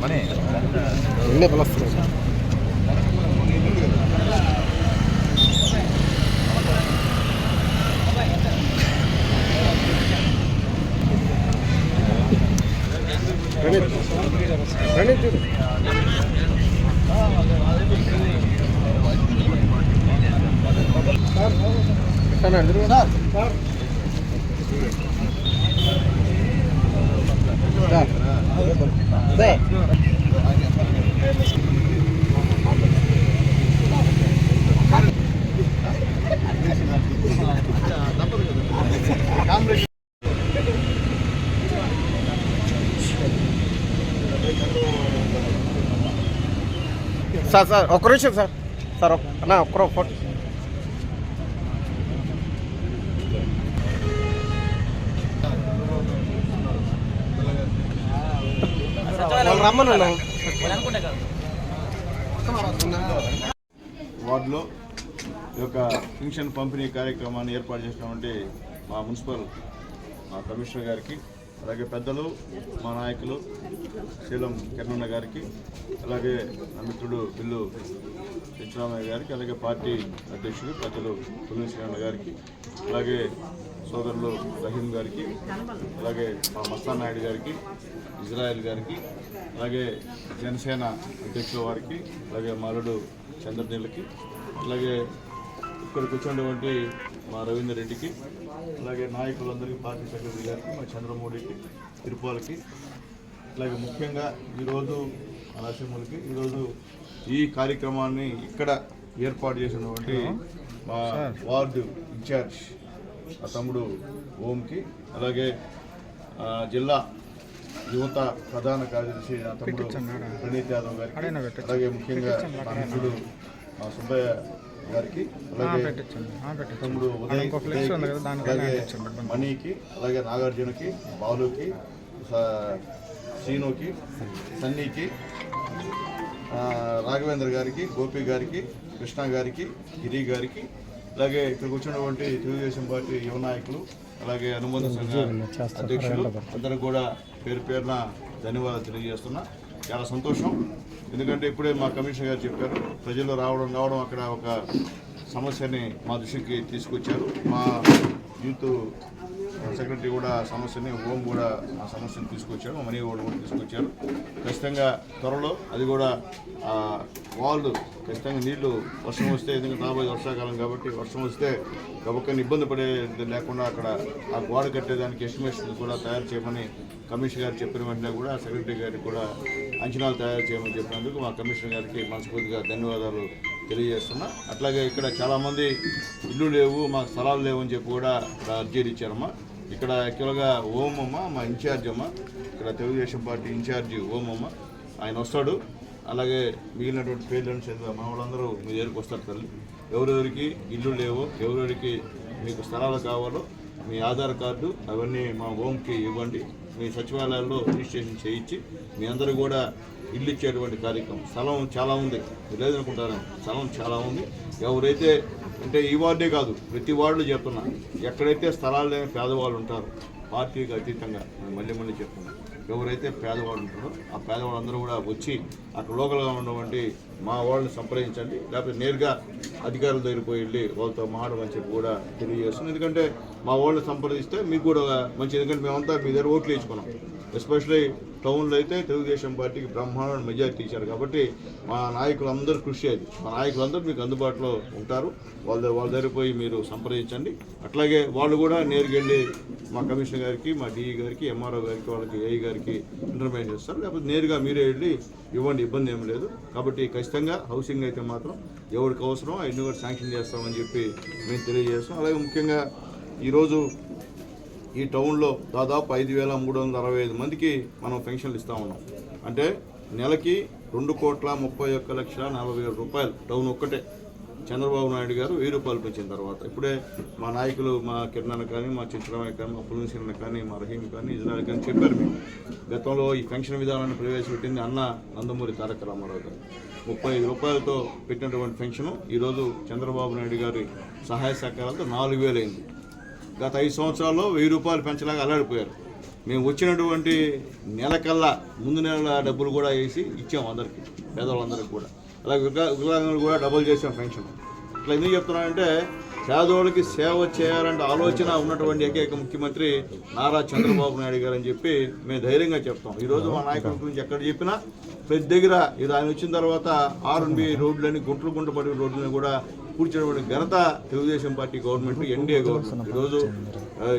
Money నిన్నే పిలుస్తున్నాను ప్రణీత్ ప్రణీత్ చూడు సార్ ఎక్కడ ఎదురు సార్ సార్ సార్ సార్ ఒక్క నిమిషం సార్. సార్ ఒక్క- అన్న ఒక్కరో ఫోటో వాళ్ళు రమ్మను వార్డులో ఈ యొక్క పెన్షన్ పంపిణీ కార్యక్రమాన్ని ఏర్పాటు చేసినటువంటి మా మున్సిపల్ మా కమిషనర్ గారికి అలాగే పెద్దలు మా నాయకులు శీలం కిరణన్న గారికి అలాగే నా మిత్రుడు బిల్లు సత్యరామయ్య గారికి అలాగే పార్టీ అధ్యక్షుడు పెద్దలు పుల్లి శ్రీరణ గారికి అలాగే సోదరులు రహీం గారికి అలాగే మా మస్తాన్ నాయుడు గారికి ఇజ్రాయెల్ గారికి అలాగే జనసేన అధ్యక్షుల వారికి అలాగే మాలుడు చంద్రనీళ్ళకి అలాగే ఇక్కడికి వచ్చినటువంటి మా రవీందర్ రెడ్డికి అలాగే నాయకులందరికీ పార్టీ సెక్రటరీ గారికి మా చంద్రమౌళికి తిరుపాలకి అలాగే ముఖ్యంగా ఈరోజు మా నరసింహులకి ఈరోజు ఈ కార్యక్రమాన్ని ఇక్కడ ఏర్పాటు చేసినటువంటి మా వార్డు ఇన్ఛార్జ్ తమ్ముడు ఓంకి అలాగే జిల్లా యువత ప్రధాన కార్యదర్శి నా తమ్ముడు ప్రణీత్ యాదవ్ గారికి అలాగే ముఖ్యంగా మా మిత్రుడు సుబ్బయ్య గారికి అలాగే తమ్ముడు ఉదయ్ అలాగే మణికి అలాగే నాగార్జునకి బాలుకి శ్రీనుకి సన్నీకి రాఘవేంద్ర గారికి గోపి గారికి కృష్ణ గారికి గిరి గారికి అలాగే ఇక్కడ కూర్చున్నటువంటి తెలుగుదేశం పార్టీ యువ నాయకులు అలాగే అనుబంధ సంఘ అధ్యక్షులు అందరూ కూడా పేరు పేరున ధన్యవాదాలు తెలియజేస్తున్నా. చాలా సంతోషం. ఎందుకంటే ఇప్పుడే మా కమిషనర్ గారు చెప్పారు ప్రజలు రావడం రావడం అక్కడ ఒక సమస్యని మా దృష్టికి తీసుకొచ్చారు. మా యూత్ సెక్రటరీ కూడా ఆ సమస్యని ఓం కూడా ఆ సమస్యను తీసుకొచ్చాడు మనీ కూడా కూడా తీసుకొచ్చారు. ఖచ్చితంగా త్వరలో అది కూడా వాళ్ళు ఖచ్చితంగా నీళ్ళు వర్షం వస్తే ఎందుకంటే రాబోయే వర్షాకాలం కాబట్టి వర్షం వస్తే గబక్కని ఇబ్బంది పడేది లేకుండా అక్కడ ఆ గోడ కట్టేదానికి ఎస్టిమేషన్ కూడా తయారు చేయమని కమిషనర్ గారు చెప్పిన వెంటనే కూడా సెక్రటరీ గారికి కూడా అంచనాలు తయారు చేయమని చెప్పినందుకు మా కమిషనర్ గారికి మనస్ఫూర్తిగా ధన్యవాదాలు తెలియజేస్తున్నా. అట్లాగే ఇక్కడ చాలామంది ఇల్లు లేవు మాకు స్థలాలు లేవు అని చెప్పి కూడా అర్జీలు ఇచ్చారమ్మా. ఇక్కడ యాక్చువల్గా ఓమమ్మ మా ఇన్ఛార్జ్ అమ్మ ఇక్కడ తెలుగుదేశం పార్టీ ఇన్ఛార్జ్ ఓమమ్మ ఆయన వస్తాడు. అలాగే మిగిలినటువంటి పేర్లను చదివా మా వాళ్ళందరూ మీ దగ్గరికి వస్తారు తల్లి. ఎవరెవరికి ఇల్లు లేవో ఎవరెవరికి మీకు స్థలాలు కావాలో మీ ఆధార్ కార్డు అవన్నీ మా హోమ్కి ఇవ్వండి. మీ సచివాలయాల్లో రిజిస్ట్రేషన్ చేయించి మీ అందరూ కూడా ఇల్లు ఇచ్చేటువంటి కార్యక్రమం. స్థలం చాలా ఉంది. మీరు లేదనుకుంటారా? స్థలం చాలా ఉంది. ఎవరైతే అంటే ఈ వార్డే కాదు ప్రతి వార్డులో చెప్తున్నా. ఎక్కడైతే స్థలాలు లేని పేదవాళ్ళు ఉంటారు పార్టీకి అతీతంగా నేను మళ్ళీ మళ్ళీ చెప్తున్నా ఎవరైతే పేదవాళ్ళు ఉంటారో ఆ పేదవాళ్ళందరూ కూడా వచ్చి అక్కడ లోకల్గా ఉన్నటువంటి మా వాళ్ళని సంప్రదించండి లేకపోతే నేరుగా అధికారుల దగ్గరికి పోయి వెళ్ళి వాళ్ళతో మాట్లాడమని చెప్పి కూడా తెలియజేస్తున్నాం. ఎందుకంటే మా వాళ్ళని సంప్రదిస్తే మీకు కూడా మంచి ఎందుకంటే మేమంతా మీ దగ్గర ఓట్లు వేసుకున్నాం ఎస్పెషల్లీ టౌన్లో అయితే తెలుగుదేశం పార్టీకి బ్రహ్మాండ మెజార్టీ ఇచ్చారు కాబట్టి మా నాయకులందరూ కృషి అది మా నాయకులందరూ మీకు అందుబాటులో ఉంటారు. వాళ్ళ వాళ్ళ దగ్గర పోయి మీరు సంప్రదించండి. అట్లాగే వాళ్ళు కూడా నేరుగా వెళ్ళి మా కమిషనర్ గారికి మా డిఈ గారికి ఎంఆర్ఓ గారికి వాళ్ళకి ఏఈ గారికి ఇంటర్మీడియట్ చేస్తారు. లేకపోతే నేరుగా మీరే వెళ్ళి ఇవ్వండి ఇబ్బంది ఏం లేదు. కాబట్టి ఖచ్చితంగా హౌసింగ్ అయితే మాత్రం ఎవరికి అవసరం అవన్నీ కూడా శాంక్షన్ చేస్తామని చెప్పి మేము తెలియజేస్తాం అలాగే ముఖ్యంగా ఈరోజు ఈ టౌన్లో దాదాపు ఐదు వేల మూడు వందల అరవై ఐదు మందికి మనం పెన్షన్లు ఇస్తూ ఉన్నాం. అంటే నెలకి రెండు కోట్ల ముప్పై ఒక్క లక్షల నలభై వేల రూపాయలు టౌన్ ఒక్కటే. చంద్రబాబు నాయుడు గారు వెయ్యి రూపాయలు పెంచిన తర్వాత. ఇప్పుడే మా నాయకులు మా కిరణ్ కానీ మా చిత్రమయ్య కానీ మా పులిసిరణ కానీ మా రహీం కానీ ఇజ్రాయల్ కానీ చెప్పారు మేము గతంలో ఈ పెన్షన్ విధానాన్ని ప్రవేశపెట్టింది అన్న నందమూరి తారక రామారావు గారు. ముప్పై ఐదు రూపాయలతో పెట్టినటువంటి పెన్షను ఈరోజు చంద్రబాబు నాయుడు గారి సహాయ సహకారాలతో నాలుగు వేలు అయింది. గత ఐదు సంవత్సరాల్లో వెయ్యి రూపాయలు పెంచలాగా అల్లాడిపోయారు. మేము వచ్చినటువంటి నెలకల్లా ముందు నెలల డబ్బులు కూడా వేసి ఇచ్చాం అందరికీ పేదవాళ్ళందరికీ కూడా. అలాగే వికలాంగులు కూడా డబ్బులు చేసాం పెన్షన్. ఇట్లా ఎందుకు చెప్తున్నానంటే పేదవాళ్ళకి సేవ చేయాలంటే ఆలోచన ఉన్నటువంటి ఏకైక ముఖ్యమంత్రి నారా చంద్రబాబు నాయుడు గారు అని చెప్పి మేము ధైర్యంగా చెప్తాం. ఈరోజు మా నాయకుల గురించి ఎక్కడ చెప్పినా ప్రతి దగ్గర ఇది ఆయన వచ్చిన తర్వాత ఆర్ఎన్బి రోడ్లని గుంటలు గుంట పడి రోడ్లని కూడా కూర్చున్నటువంటి ఘనత Telugu Desam party government NDA government. ఈరోజు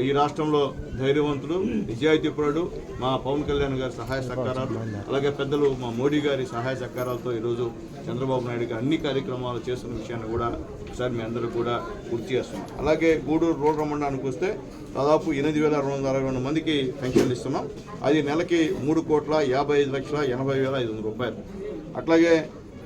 ఈ రాష్ట్రంలో ధైర్యవంతుడు నిజాయితీపరుడు మా పవన్ కళ్యాణ్ గారి సహాయ సహకారాలు అలాగే పెద్దలు మా మోడీ గారి సహాయ సహకారాలతో ఈరోజు చంద్రబాబు నాయుడు గారు అన్ని కార్యక్రమాలు చేస్తున్న విషయాన్ని కూడా ఒకసారి మీ అందరూ కూడా గుర్తు చేస్తున్నాం అలాగే గూడూరు రూరల్ మండలానికి వస్తే దాదాపు ఎనిమిది వేల రెండు వందల అరవై రెండు మందికి పెన్షన్లు ఇస్తున్నాం. అది నెలకి మూడు కోట్ల యాభై ఐదు లక్షల ఎనభై వేల ఐదు వందల రూపాయలు. అట్లాగే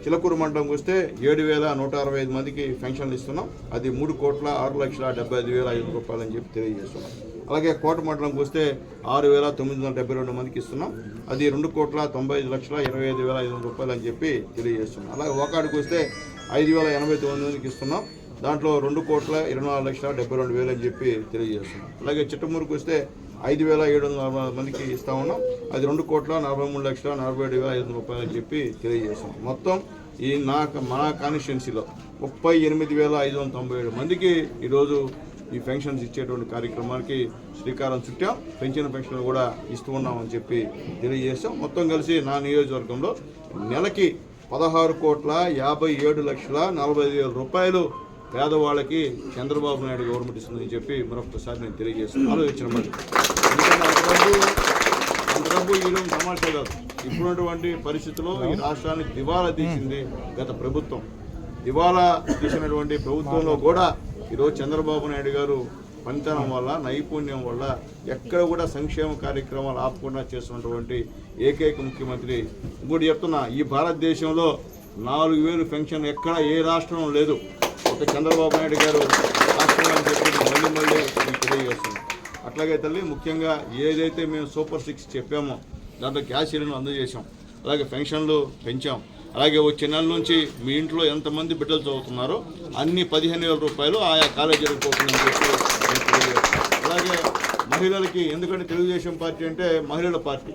చిలకూరు మండలంకి వస్తే ఏడు వేల నూట అరవై ఐదు మందికి పెన్షన్లు ఇస్తున్నాం. అది మూడు కోట్ల ఆరు లక్షల డెబ్బై ఐదు వేల ఐదు రూపాయలు అని చెప్పి తెలియజేస్తున్నాం. అలాగే కోట మండలంకి వస్తే ఆరు వేల తొమ్మిది వందల డెబ్బై రెండు మందికి ఇస్తున్నాం. అది రెండు కోట్ల తొంభై ఐదు లక్షల ఇరవై ఐదు వేల ఐదు వందల రూపాయలు అని చెప్పి తెలియజేస్తున్నాం. అలాగే ఓకాడికి వస్తే ఐదు వేల ఎనభై తొమ్మిది మందికి ఇస్తున్నాం. దాంట్లో రెండు కోట్ల ఇరవై నాలుగు లక్షల డెబ్బై రెండు వేలు అని చెప్పి తెలియజేస్తున్నాం. అలాగే చిట్టమూరుకు వస్తే ఐదు వేల ఏడు వందల నలభై మందికి ఇస్తా ఉన్నాం. అది రెండు కోట్ల నలభై మూడు లక్షల నలభై ఏడు వేల ఐదు వందల రూపాయలు అని చెప్పి తెలియజేస్తాం మొత్తం ఈ నా మా కాన్స్టిట్యున్సీలో ముప్పై ఎనిమిది వేల ఐదు వందల తొంభై ఏడు మందికి ఈరోజు ఈ పెన్షన్స్ ఇచ్చేటువంటి కార్యక్రమానికి శ్రీకారం చుట్టాం. పెన్షన్ పెన్షన్లు కూడా ఇస్తూ ఉన్నామని చెప్పి తెలియజేస్తాం. మొత్తం కలిసి నా నియోజకవర్గంలో నెలకి పదహారు కోట్ల యాభై ఏడు లక్షల నలభై ఐదు వేల రూపాయలు పేదవాళ్ళకి చంద్రబాబు నాయుడు గవర్నమెంట్ ఇస్తుందని చెప్పి మరొకసారి నేను తెలియజేస్తాను. ఆలోచించిన మరి. డబ్బు అంత డబ్బు ఇవ్వడం తమాషా కాదు ఇప్పుడున్నటువంటి పరిస్థితుల్లో ఈ రాష్ట్రాన్ని దివాలా తీసింది గత ప్రభుత్వం. దివాలా తీసినటువంటి ప్రభుత్వంలో కూడా ఈరోజు చంద్రబాబు నాయుడు గారు పనితనం వల్ల నైపుణ్యం వల్ల ఎక్కడ కూడా సంక్షేమ కార్యక్రమాలు ఆపకుండా చేస్తున్నటువంటి ఏకైక ముఖ్యమంత్రి. ఇంకోటి చెప్తున్నా ఈ భారతదేశంలో నాలుగు వేలు పెన్షన్ ఎక్కడ ఏ రాష్ట్రం లేదు. ఒక చంద్రబాబు నాయుడు గారు రాష్ట్రంలో అని చెప్పి మళ్ళీ మళ్ళీ తెలియజేస్తున్నాం అట్లాగే తల్లి ముఖ్యంగా ఏదైతే మేము సూపర్ సిక్స్ చెప్పామో దాంట్లో గ్యాస్ సిలిండర్ అందజేశాం. అలాగే పెన్షన్లు పెంచాం. అలాగే వచ్చే నెల నుంచి మీ ఇంట్లో ఎంతమంది బిడ్డలు చదువుతున్నారో అన్ని పదిహేను వేల రూపాయలు ఆయా కాలేజీలకు పోతుందని చెప్పి అలాగే మహిళలకి ఎందుకంటే తెలుగుదేశం పార్టీ అంటే మహిళల పార్టీ.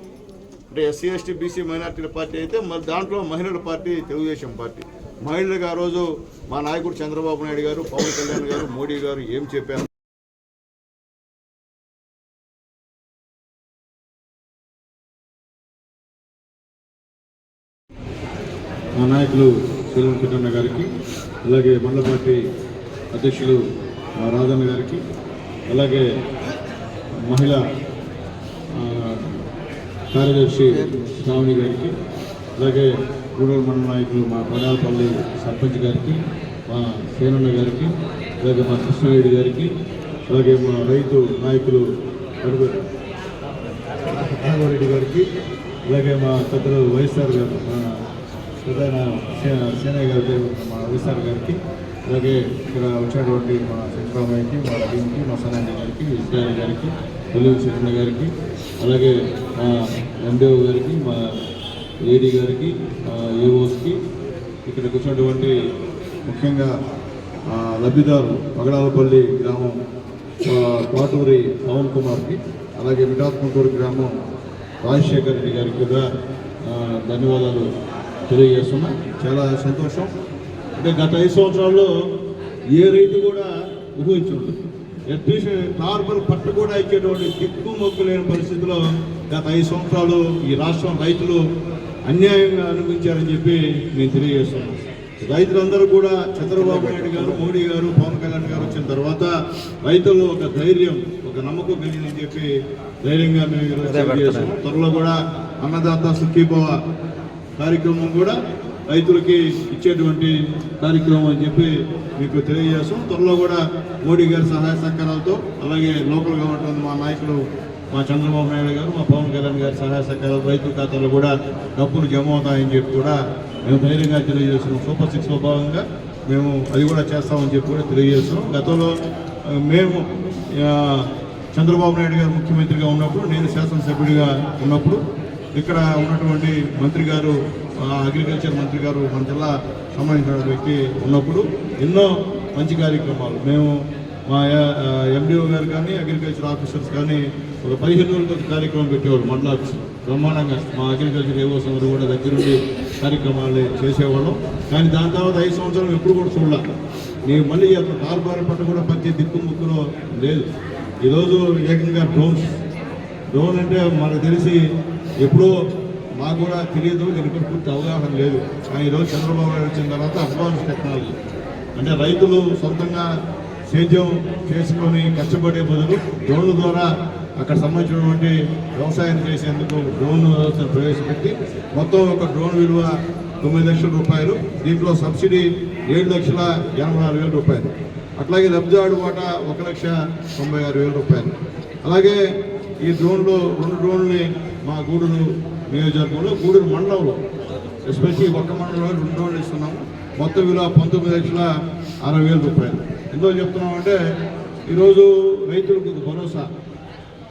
అంటే ఎస్సీ ఎస్టీ బీసీ మైనార్టీల పార్టీ అయితే మరి దాంట్లో మహిళల పార్టీ తెలుగుదేశం పార్టీ. మహిళలకు ఆ రోజు మా నాయకుడు చంద్రబాబు నాయుడు గారు పవన్ కళ్యాణ్ గారు మోడీ గారు ఏం చెప్పారు? మా నాయకులు శ్రీలం కిరణ్ గారికి అలాగే మండల పార్టీ అధ్యక్షులు రాజన్న గారికి అలాగే మహిళా కార్యదర్శి శ్రావణి గారికి అలాగే రూరల్ మండల నాయకులు మా కొడాలపల్లి సర్పంచ్ గారికి మా సేనన్న గారికి అలాగే మా కృష్ణారెడ్డి గారికి అలాగే మా రైతు నాయకులు రెడ్డి గారికి అలాగే మా పెద్దలు వైఎస్ఆర్ గారు మా ప్రధాన సేనయ్య గారి పేరు మా వైఎస్ఆర్ గారికి అలాగే ఇక్కడ వచ్చినటువంటి మా శంకరామయ్యకి మా రవికి మా సనాన్ని గారికి ఇస్రాయల్ గారికి తెలుగు శరణ గారికి అలాగే మా ఎండిఓ గారికి మా ఏడీ గారికి మా ఏఓస్కి ఇక్కడికి వచ్చినటువంటి ముఖ్యంగా లబ్ధిదారు పగడాలపల్లి గ్రామం పాటూరి పవన్ కుమార్కి అలాగే మిఠాత్మకూరు గ్రామం రాజశేఖర్ రెడ్డి గారికి కూడా ధన్యవాదాలు. తెలియజేస్తున్నా. చాలా సంతోషం. అంటే గత ఐదు సంవత్సరాల్లో ఏ రైతు కూడా ఊహించుండదు అట్లీస్ట్ నార్మల్ పట్టు కూడా ఇచ్చేటువంటి దిక్కు మొక్కు లేని పరిస్థితిలో గత ఐదు సంవత్సరాలు ఈ రాష్ట్రం రైతులు అన్యాయంగా అనుభవించారని చెప్పి నేను తెలియజేస్తున్నాను రైతులందరూ కూడా చంద్రబాబు నాయుడు గారు మోడీ గారు పవన్ కళ్యాణ్ గారు వచ్చిన తర్వాత రైతుల్లో ఒక ధైర్యం ఒక నమ్మకం కలిగిందని చెప్పి ధైర్యంగా మేము ఈరోజు తెలియజేస్తున్నాం. త్వరలో కూడా అన్నదాత సుఖీభవ కార్యక్రమం కూడా రైతులకి ఇచ్చేటువంటి కార్యక్రమం అని చెప్పి మీకు తెలియజేస్తాం త్వరలో కూడా మోడీ గారి సహాయ సహకారాలతో అలాగే లోకల్ గవర్నమెంట్ మా నాయకులు మా చంద్రబాబు నాయుడు గారు మా పవన్ కళ్యాణ్ గారి సహాయ సహకారాలు రైతుల ఖాతాలో కూడా డబ్బులు జమ అవుతాయని చెప్పి కూడా మేము ధైర్యంగా తెలియజేస్తున్నాం. సూపర్ సిక్స్లో భాగంగా మేము అది కూడా చేస్తామని చెప్పి కూడా తెలియజేస్తున్నాం. గతంలో మేము చంద్రబాబు నాయుడు గారు ముఖ్యమంత్రిగా ఉన్నప్పుడు నేను శాసనసభ్యుడిగా ఉన్నప్పుడు ఇక్కడ ఉన్నటువంటి మంత్రి గారు అగ్రికల్చర్ మంత్రి గారు మన జిల్లా సంబంధించిన వ్యక్తి ఉన్నప్పుడు ఎన్నో మంచి కార్యక్రమాలు. మేము మా ఎండిఓ గారు కానీ అగ్రికల్చర్ ఆఫీసర్స్ కానీ ఒక పదిహేను రోజుల కార్యక్రమం పెట్టేవారు మండల ఆఫీస్. బ్రహ్మాండంగా మా అగ్రికల్చర్ ఏవో అందరూ కూడా దగ్గరుండి కార్యక్రమాలు చేసేవాళ్ళం. కానీ దాని తర్వాత ఐదు సంవత్సరాలు ఎప్పుడు కూడా చూడాల. నేను మళ్ళీ అసలు కార్బార్ పట్టు కూడా పచ్చే దిక్కు ముక్కులో లేదు. ఈరోజు ఏకంగా డ్రోన్స్. డ్రోన్ అంటే మనకు తెలిసి ఎప్పుడో మాకు కూడా తెలియదు దీనిపై పూర్తి అవగాహన లేదు. కానీ ఈరోజు చంద్రబాబు నాయుడు వచ్చిన తర్వాత అడ్వాన్స్ టెక్నాలజీ. అంటే రైతులు సొంతంగా సేద్యం చేసుకొని కష్టపడే బదులు డ్రోన్ల ద్వారా అక్కడ సంబంధించినటువంటి వ్యవసాయం చేసేందుకు డ్రోన్ వ్యవస్థను ప్రవేశపెట్టి మొత్తం ఒక డ్రోన్ విలువ తొమ్మిది లక్షల రూపాయలు దీంట్లో సబ్సిడీ ఏడు లక్షల ఎనభై నాలుగు వేల రూపాయలు. అట్లాగే లబ్ధిదారుడు వాటా ఒక లక్ష తొంభై ఆరు వేల రూపాయలు. అలాగే ఈ డ్రోన్లు రెండు డ్రోన్లని మా గూడూరు నియోజకవర్గంలో గూడూరు మండలంలో ఎస్పెషల్లీ ఒక్క మండలంలో రెండు రోజులు ఇస్తున్నాము. మొత్తం విలువ పంతొమ్మిది లక్షల అరవై వేల రూపాయలు. ఎందుకు చెప్తున్నామంటే ఈరోజు రైతులకు భరోసా.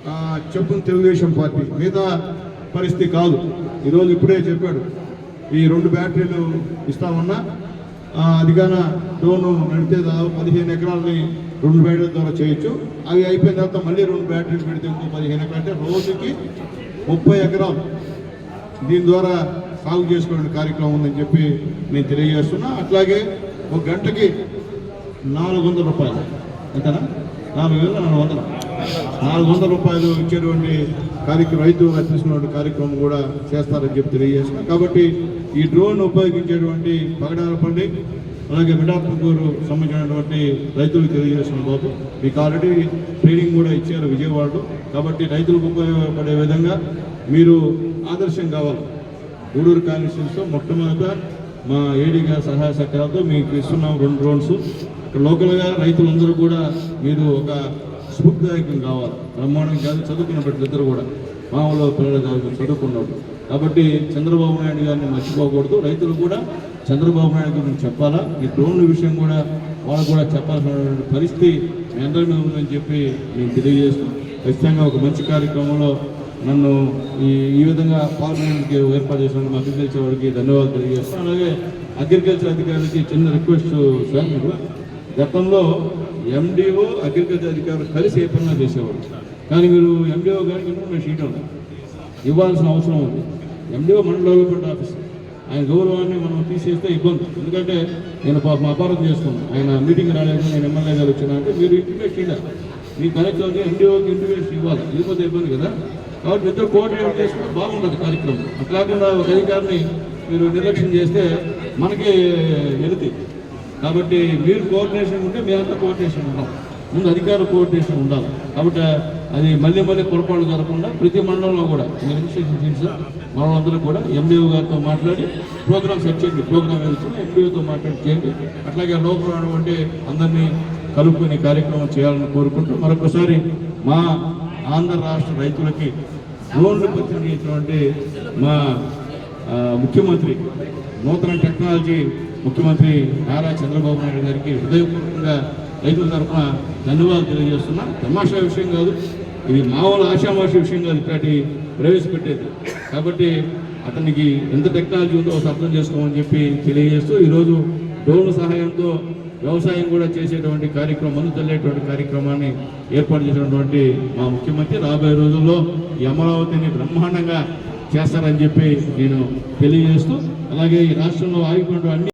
ఆ, తెలుగుదేశం పార్టీ మిగతా పరిస్థితి కాదు. ఈరోజు ఇప్పుడే చెప్పాడు ఈ రెండు బ్యాటరీలు ఇస్తామన్నా అదిగాన అది డ్రోన్ నడితే దాదాపు పదిహేను ఎకరాలని రెండు బ్యాటరీల ద్వారా చేయొచ్చు. అవి అయిపోయిన తర్వాత మళ్ళీ రెండు బ్యాటరీలు పెడితే ఇంకో పదిహేను ఎకరాలు రోజుకి ముప్పై ఎకరాలు దీని ద్వారా సాగు చేసుకునే కార్యక్రమం ఉందని చెప్పి నేను తెలియజేస్తున్నా. అట్లాగే ఒక గంటకి నాలుగు వందల రూపాయలు. అంతేనా నాలుగు వేల నాలుగు వందలు. నాలుగు వందల రూపాయలు ఇచ్చేటువంటి కార్యక్రమం రైతు అర్పిస్తున్నటువంటి కార్యక్రమం కూడా చేస్తారని చెప్పి తెలియజేస్తున్నాం. కాబట్టి ఈ డ్రోన్ ఉపయోగించేటువంటి పగడాలపల్లి అలాగే మిడాపూరు సంబంధించినటువంటి రైతులకు తెలియజేస్తున్న బాబు. మీకు ఆల్రెడీ ట్రైనింగ్ కూడా ఇచ్చారు విజయవాడలో. కాబట్టి రైతులకు ఉపయోగపడే విధంగా మీరు ఆదర్శం కావాలి. గూడూరు కాన్స్టిట్యూన్స్లో మొట్టమొదట మా ఏడీగా సహాయ సహకారాలతో మీకు ఇస్తున్నాం రెండు డ్రోన్స్ ఇక్కడ లోకల్గా రైతులందరూ కూడా మీరు ఒక స్ఫూర్తిదాయకం కావాలి. బ్రహ్మాండం కాదు చదువుకున్న బిడ్డలు ఇద్దరు కూడా. మామూలు పిల్లలు కాదు చదువుకున్నాడు కాబట్టి చంద్రబాబు నాయుడు గారిని మర్చిపోకూడదు. రైతులు కూడా చంద్రబాబు నాయుడు గురించి చెప్పాలా? ఈ డ్రోన్ల విషయం కూడా వాళ్ళకు కూడా చెప్పాల్సినటువంటి పరిస్థితి మీ అందరి మీద ఉందని చెప్పి నేను తెలియజేస్తున్నాను ఖచ్చితంగా ఒక మంచి కార్యక్రమంలో నన్ను ఈ ఈ విధంగా పార్లమెంట్కి ఏర్పాటు చేసిన అగ్రికల్చర్ వారికి ధన్యవాదాలు తెలియజేస్తాను అలాగే అగ్రికల్చర్ అధికారులకి చిన్న రిక్వెస్ట్ సార్ మీరు గతంలో ఎండిఓ అగ్రికల్చర్ అధికారులు కలిసి ఏ పనులు చేసేవారు కానీ మీరు ఎండిఓ గారికి ఇన్ఫర్మేషన్ ఇవ్వడం. ఇవ్వాల్సిన అవసరం ఉంది. ఎండిఓ మన డెవలప్మెంట్ ఆఫీసర్. ఆయన గౌరవాన్ని మనం తీసేస్తే ఇబ్బంది. ఎందుకంటే నేను పాపం అపారం చేసుకున్నాను ఆయన మీటింగ్ రాలేదు నేను ఎమ్మెల్యే గారు వచ్చినా అంటే మీరు ఇంటిమేట్ ఇవ్వాలి మీ కనెక్ట్ ఎన్డీఓకి ఎండిఓకి ఇంటిమేషన్ ఇవ్వాలి. లేకపోతే ఇబ్బంది కదా? కాబట్టి ఇద్దరు కోఆర్డినేట్ చేసుకుంటే బాగుంటుంది కార్యక్రమం. అట్లా కాకుండా ఒక అధికారిని మీరు నిర్లక్ష్యం చేస్తే మనకి వెళితే కాబట్టి మీరు కోఆర్డినేషన్ ఉంటే మీ అంతా కోఆర్డినేషన్ ఉండాలి. ముందు అధికార కోఆర్డినేషన్ ఉండాలి. కాబట్టి అది మళ్ళీ మళ్ళీ పొరపాటు జరగకుండా ప్రతి మండలంలో కూడా మీరు ఇన్స్ట్రక్షన్ సార్ కూడా ఎండిఓ గారితో మాట్లాడి ప్రోగ్రామ్ సెట్ చేయండి. ప్రోగ్రామ్ వెళ్తున్నా ఎండిఓతో మాట్లాడి చేయండి. అట్లాగే లోపల ఉన్నటువంటి అందరినీ కలుపుకునే కార్యక్రమం చేయాలని కోరుకుంటూ మరొకసారి మా ఆంధ్ర రాష్ట్ర రైతులకి లోన్లు పరిచయించినటువంటి మా ముఖ్యమంత్రి నూతన టెక్నాలజీ ముఖ్యమంత్రి నారా చంద్రబాబు నాయుడు గారికి హృదయపూర్వకంగా రైతుల తరఫున ధన్యవాదాలు తెలియజేస్తున్నా. తమాషా విషయం కాదు ఇది మామూలు ఆషామాషి విషయం కాదు ఇట్లాంటి ప్రవేశపెట్టేది. కాబట్టి అతనికి ఎంత టెక్నాలజీ ఉందో అర్థం చేసుకోమని చెప్పి తెలియజేస్తూ ఈరోజు డ్రోన్ సహాయంతో వ్యవసాయం కూడా చేసేటువంటి కార్యక్రమం మందు తల్లేటువంటి కార్యక్రమాన్ని ఏర్పాటు చేసినటువంటి మా ముఖ్యమంత్రి. రాబోయే రోజుల్లో ఈ అమరావతిని బ్రహ్మాండంగా చేస్తారని చెప్పి నేను తెలియజేస్తూ అలాగే ఈ రాష్ట్రంలో ఆగిపోయినటువంటి అన్ని